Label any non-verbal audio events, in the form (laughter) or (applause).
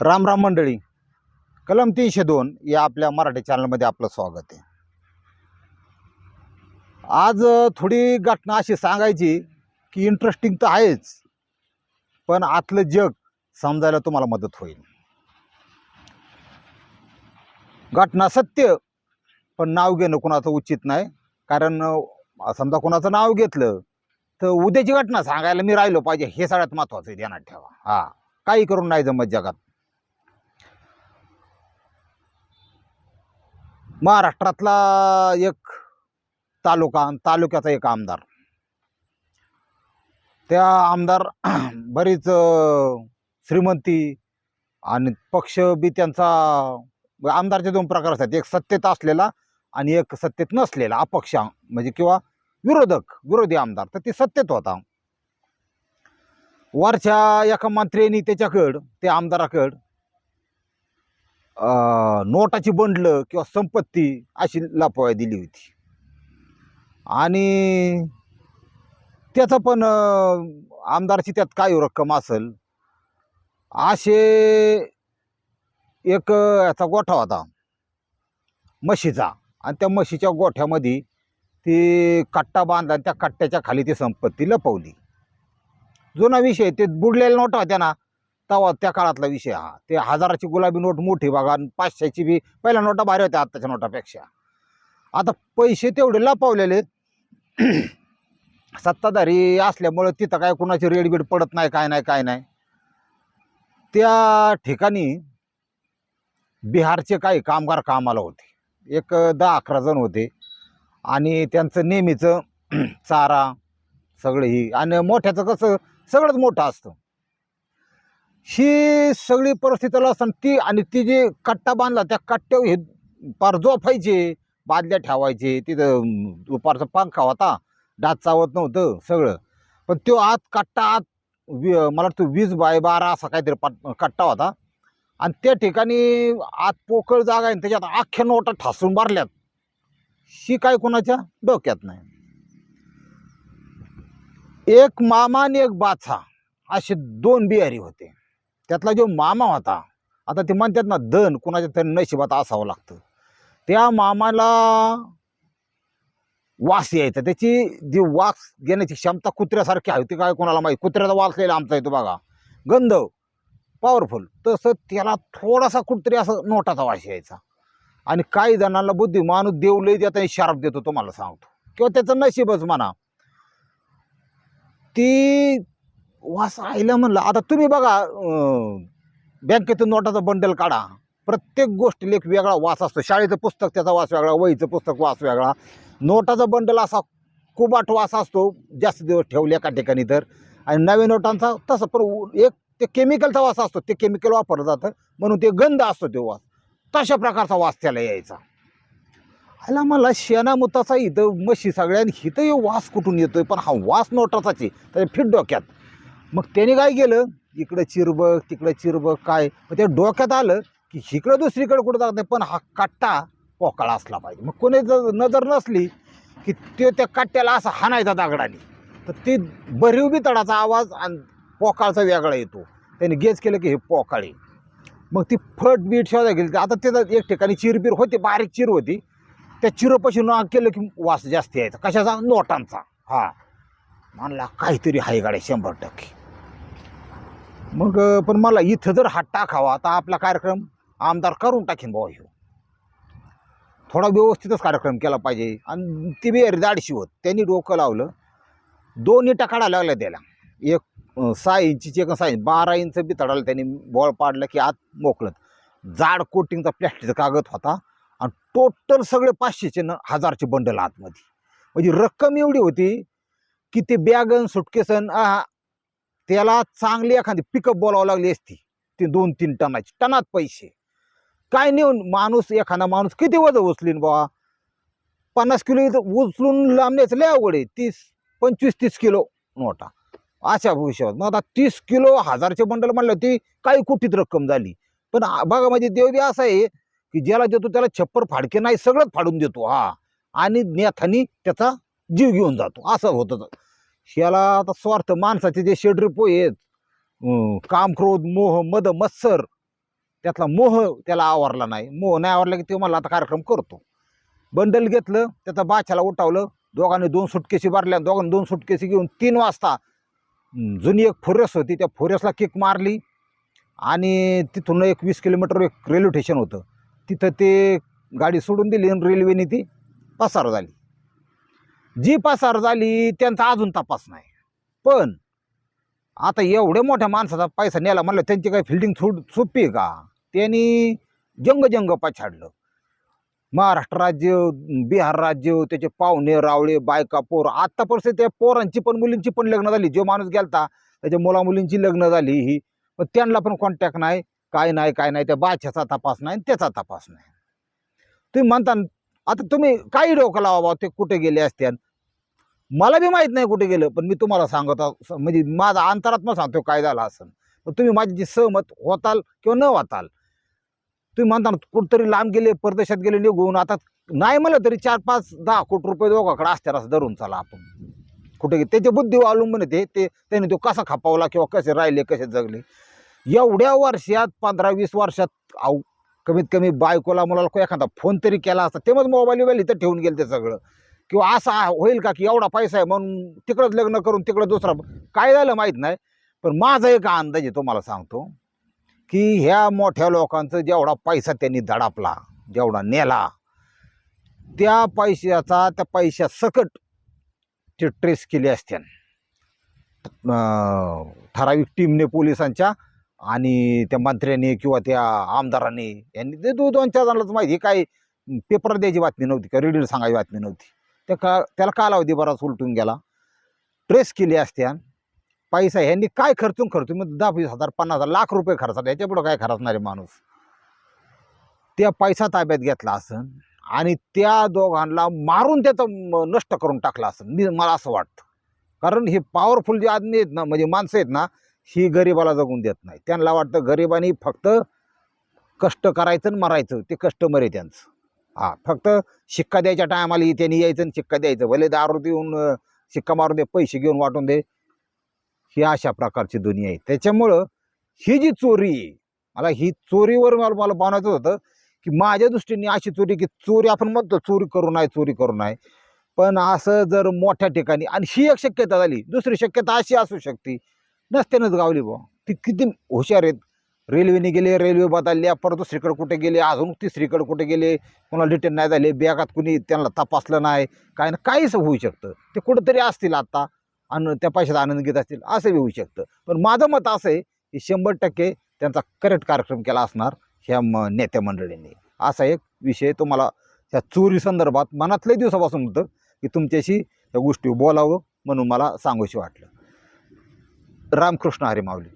राम राम मंडळी. कलम तीनशे दोन या आपल्या मराठी चॅनलमध्ये आपलं स्वागत आहे. आज थोडी घटना अशी सांगायची की इंटरेस्टिंग तर आहेच पण आतलं जग समजायला तुम्हाला मदत होईल. घटना सत्य पण नाव घेणं कोणाचं उचित नाही. कारण समजा कोणाचं नाव घेतलं तर उद्याची घटना सांगायला मी राहिलो पाहिजे हे सगळ्यात महत्त्वाचं आहे ध्यानात ठेवा. हां काही करून नाही जमत जगात. महाराष्ट्रातला एक तालुका तालुक्याचा एक आमदार. त्या आमदार (clears throat) बरीच श्रीमंती आणि पक्ष बी त्यांचा आमदारचे दोन प्रकार असतात. एक सत्तेत असलेला आणि एक सत्तेत नसलेला अपक्ष म्हणजे किंवा विरोधक विरोधी आमदार. तर ते सत्तेत होता. वरच्या एका मंत्र्यांनी त्याच्याकड त्या आमदाराकड नोटाची बंडलं किंवा संपत्ती अशी लपवाय दिली होती. आणि त्याचं पण आमदारची त्यात काय रक्कम असेल असे एक याचा गोठा होता. म्हशीचा. आणि त्या म्हशीच्या गोठ्यामध्ये ती कट्टा बांधला आणि त्या कट्ट्याच्या खाली ती संपत्ती लपवली. जुना विषय ते बुडलेल्या नोटा होत्या ना तेव्हा त्या काळातला विषय हा. ते हजाराची गुलाबी नोट मोठी बघा आणि पाचशेची बी पहिल्या नोटा भारी होत्या आत्ताच्या नोटापेक्षा. आता पैसे तेवढे लपवलेले (clears throat) सत्ताधारी असल्यामुळं तिथं काय कुणाची रेडबीड पडत नाही काय नाही काय नाही. त्या ठिकाणी बिहारचे काही कामगार कामाला होते. एक दहा अकरा जण होते. आणि त्यांचं नेहमीचं (clears throat) चारा सगळं ही. आणि मोठ्याचं कसं सगळंच मोठं असतं. ही सगळी परिस्थितीला असताना ती आणि ती जी कट्टा बांधला त्या कट्ट्यावर हे पार झोपायचे बादल्या ठेवायचे तिथं दुपारचा पंखा होता डात चावत नव्हतं सगळं. पण तो आत कट्टा आत वि मला वाटतं वीस बाय बारा असा काहीतरी पाट कट्टा होता. आणि त्या ठिकाणी आत पोकळ जागा आहे त्याच्यात अख्ख्या नोटा ठासून मारल्यात शी काय कोणाच्या? डोक्यात नाही. एक मामा आणि एक बाछा असे दोन बिहारी होते. त्यातला जो मामा होता आता ते म्हणतात ना धन कुणाच्या तरी नशिबात असावं लागतं. त्या मामाला वास यायचा. त्याची जी वास घेण्याची क्षमता कुत्र्यासारखी आहे. ती काय कोणाला माहीत? कुत्र्याचा वासलेला आमचा येतो बघा. गंध पॉवरफुल तसं त्याला थोडासा कुठतरी असं नोटाचा वास यायचा. आणि काही जणांना बुद्धी माणूस देव लई देत आणि शार्प देतो तुम्हाला सांगतो. किंवा त्याचं नशीबच म्हणा. ती वास आईला म्हणलं. आता तुम्ही बघा बँकेतून नोटाचं बंडल काढा. प्रत्येक गोष्टीला एक वेगळा वास असतो. शाळेचं पुस्तक त्याचा वास वेगळा वहीचं पुस्तक वास वेगळा. नोटाचा बंडल असा कुबाट वास असतो जास्त दिवस ठेवले एका ठिकाणी तर. आणि नव्या नोटांचा तसं पण एक ते केमिकलचा वास असतो. ते केमिकल वापरलं जातं. म्हणून ते गंध असतो तो वास. तशा प्रकारचा वास त्याला यायचा. आला मला शेणामुताचा इथं म्हशी सगळ्यांनी इथं हे वास कुठून येतोय? पण हा वास नोटाचाच आहे. त्याच्या फिट डोक्यात. मग त्याने काय केलं? इकडं चिरबग तिकडं चिरबग काय? मग त्या डोक्यात आलं की इकडं दुसरीकडे कुठं जात नाही पण हा कट्टा पोकळा असला पाहिजे. मग कोणी जर नजर नसली की ते त्या कट्ट्याला असा हाणायचा दागडाने तर ते भरीव बी तडाचा आवाज आणि पोकाळचा वेगळा येतो. त्याने गेस केलं की हे पोकाळे. मग ती फट बीट शोधा गेली. आता तिथं एक ठिकाणी चिरबीर होती बारीक चिर होती त्या चिरोपाशी न केलं की वास जास्त यायचा. कशाचा? नोटांचा. हा. म्हणला काहीतरी आहे गाड्या शंभर टक्के. मग पण मला इथं जर हात टाकावा आता आपला कार्यक्रम आमदार करून टाकेन बाबा ह्यो थोडा व्यवस्थितच कार्यक्रम केला पाहिजे. आणि ती बी दाडशी होत. त्यांनी डोकं लावलं. दोन इटा काढायला लागल्या त्याला. एक सहा इंचीची एक सहा इंच बारा इंच बी तडाला त्यांनी बॉल पाडला की आत मोकळत जाड कोटिंगचा प्लॅस्टिकचा कागद होता. आणि टोटल सगळे पाचशेचे न हजारचे बंडल आतमध्ये. म्हणजे रक्कम एवढी होती की ते बॅगन सुटकेसन त्याला चांगली एखादी पिकअप बोलावं लागली असती ती दोन तीन टनाची. टनात पैसे. काय नेऊन माणूस एखादा माणूस किती वजन उचलीन बा पन्नास किलो इथं उचलून लांबण्याचं लय अवघड आहे. तीस पंचवीस तीस किलो नोटा. अशा भविष्यात. मग आता तीस किलो हजारचे बंडल म्हणलं ती काही कुठीत रक्कम झाली. पण बघा म्हणजे देवबी असं आहे की ज्याला देतो त्याला छप्पर फाडके नाही सगळंच फाडून देतो. हा. आणि नेथानी त्याचा जीव घेऊन जातो. असं होतं. याला आता स्वार्थ माणसाचे जे शेडरे आहेत काम क्रोध मोह मद मत्सर त्यातला मोह त्याला आवरला नाही. मोह नाही आवरला की ते मला आता कार्यक्रम करतो. बंडल घेतलं त्याचा बाच्याला उठावलं दोघांनी दोन सुटकेशी बारल्या दोघांनी दोन सुटकेशी घेऊन तीन वाजता जुनी एक फोरेस होती त्या फोरेसला किक मारली आणि तिथून एक वीस किलोमीटर एक रेल्वे स्टेशन होतं. तिथं ते गाडी सोडून दिली आणि रेल्वेने ती पसार झाली. जी पसार झाली त्यांचा अजून तपास नाही. पण आता एवढ्या मोठ्या माणसाचा पैसा नेला म्हणलं त्यांची काही फिल्डिंग थोड सोपी आहे का? त्यांनी जंग जंग पछाडलं. महाराष्ट्र राज्य बिहार राज्य त्याचे पाहुणे रावळे बायका पोर आत्तापर्यंत त्या पोरांची पण मुलींची पण लग्न झाली. जो माणूस गेलता त्याच्या मुला मुलींची लग्न झाली ही. पण त्यांना पण कॉन्टॅक्ट नाही. काय नाही काय नाही. त्या बाच्याचा तपास नाही त्याचा तपास नाही. तुम्ही म्हणता आता तुम्ही काही डोकं लावा ते कुठे गेले असत्यान? मला बी माहीत नाही कुठे गेलं पण मी तुम्हाला सांगत आहो, स- म्हणजे माझा अंतरात्मा सांगतो काय झालं असं पण तुम्ही माझी सहमत होताल किंवा न होताल? तुम्ही म्हणता ना कुठंतरी लांब गेले परदेशात गेले निघून आता नाही म्हणलं तरी चार पाच दहा कोटी रुपये दोघाकडे असत्या असं धरून चला आपण. कुठे गे त्याच्या बुद्धी अवलंबून येते ते ते त्याने तो कसा खपावला किंवा कसे राहिले कसे जगले? एवढ्या वर्षात पंधरा वीस वर्षात अहो कमीत कमी बायकोला मुलाला को- एखादा फोन तरी केला असता तेव्हाच मोबाईल बिबाईल इथं ठेवून गेलं ते सगळं. किंवा असा होईल का की एवढा पैसा आहे म्हणून तिकडंच लग्न करून तिकडं दुसरा काय झालं माहीत नाही. पण माझा एक अंदाज आहे तुम्हाला सांगतो की ह्या मोठ्या लोकांचं जेवढा पैसा त्यांनी दडापला जेवढा नेला त्या पैशाचा त्या पैशा सकट ते ट्रेस केले असते. ठराविक टीमने पोलिसांच्या आणि त्या मंत्र्यांनी किंवा त्या आमदारांनी यांनी ते दो दोन चार जणांनाच माहिती ही काय पेपर द्यायची बातमी नव्हती का रेडिओ सांगायची बातमी नव्हती. त्या का त्याला कालावधी बराच उलटून गेला. ट्रेस केली असत्या पैसा ह्यांनी काय खर्चून खर्चून मी दहा वीस हजार पन्नास हजार लाख रुपये खर्चतात याच्यापुढं काय खर्चणार आहे माणूस? त्या पैसा ताब्यात घेतला असन आणि त्या दोघांना मारून त्याचं नष्ट करून टाकला असन. मी मला असं वाटतं. कारण हे पॉवरफुल जे आदमी आहेत ना म्हणजे माणसं आहेत ना ही गरिबाला जगून देत नाही. त्यांना वाटतं गरिबांनी फक्त कष्ट करायचं आणि मरायचं. ते कस्टमर आहे त्यांचं. हा फक्त शिक्का द्यायच्या टायमाला त्यांनी यायचं आणि शिक्का द्यायचं. भले दारू देऊन शिक्का मारून दे पैसे घेऊन वाटून दे. ही अशा प्रकारची दुनिया आहे. त्याच्यामुळं ही जी चोरी आहे मला ही चोरीवर मला मला बनवायचं होतं की माझ्या दृष्टीने अशी चोरी की चोरी आपण म्हणतो चोरी करू नये चोरी करू नये. पण असं जर मोठ्या ठिकाणी आणि ही एक शक्यता झाली. दुसरी शक्यता अशी असू शकते. नसत्यानंच गावली बुवा. ती किती हुशार आहेत. रेल्वेने गेले रेल्वे बदलल्या परत दुसरीकडे कुठे गेले अजून तिसरीकडे कुठे गेले कोणाला रिटर्न नाही झाले बॅगात कुणी त्यांना तपासलं नाही काय ना काहीच होऊ शकतं. ते कुठंतरी असतील आत्ता आणि त्या पैशाचा आनंद घेत असतील असं बी होऊ शकतं. पण माझं मत असं आहे की शंभर टक्के त्यांचा करेक्ट कार्यक्रम केला असणार ह्या म नेत्या मंडळींनी. असा एक विषय तुम्हाला ह्या चोरी संदर्भात मनात दिवसापासून होतं की तुमच्याशी या गोष्टी बोलावं म्हणून मला सांगूशी वाटलं. रामकृष्ण हरी माऊली.